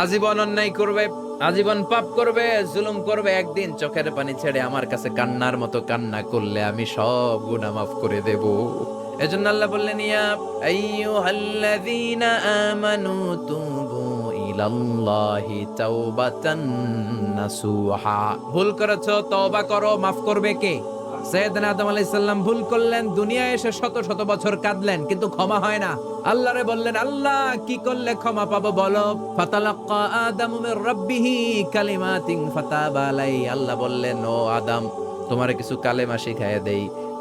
আজীবন অন্যায় করবে, আজীবন পাপ করবে, জুলুম করবে, একদিন চোখের পানি ছেড়ে আমার কাছে কান্নার মতো কান্না করলে আমি সব গুণা মাফ করে দেব। এজন্য আল্লাহ বললেন, ইয়া আইয়ুহাল্লাযীনা আমানু তুবু ভুল করেছ, তওবা করো, মাফ করবে কে? সৈয়দনা আদম আলাইহিস সালাম ভুল করলেন, দুনিয়ায় এসে শত শত বছর কাঁদলেন, কিন্তু ক্ষমা হয় না। আল্লাহ রে বললেন, আল্লাহ, কি করলে ক্ষমা পাবো বলো? ফাতালাক্কা আদামু মির রাব্বিহি কালিমাতিন ফাতাবা আলাই আল্লাহ বললেন, ও আদম, তোমারে কিছু কালেমা শিখাইয়া দেই।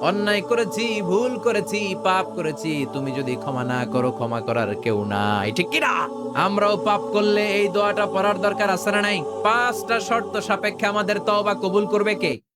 অন্যায় করেছি, ভুল করেছি, পাপ করেছি, তুমি যদি ক্ষমা না করো, ক্ষমা করার কেউ নাই। ঠিক কিনা? আমরাও পাপ করলে এই দোয়াটা পড়ার দরকার আছে না নাই? পাঁচটা শর্ত সাপেক্ষে আমাদের তওবা কবুল করবে কে?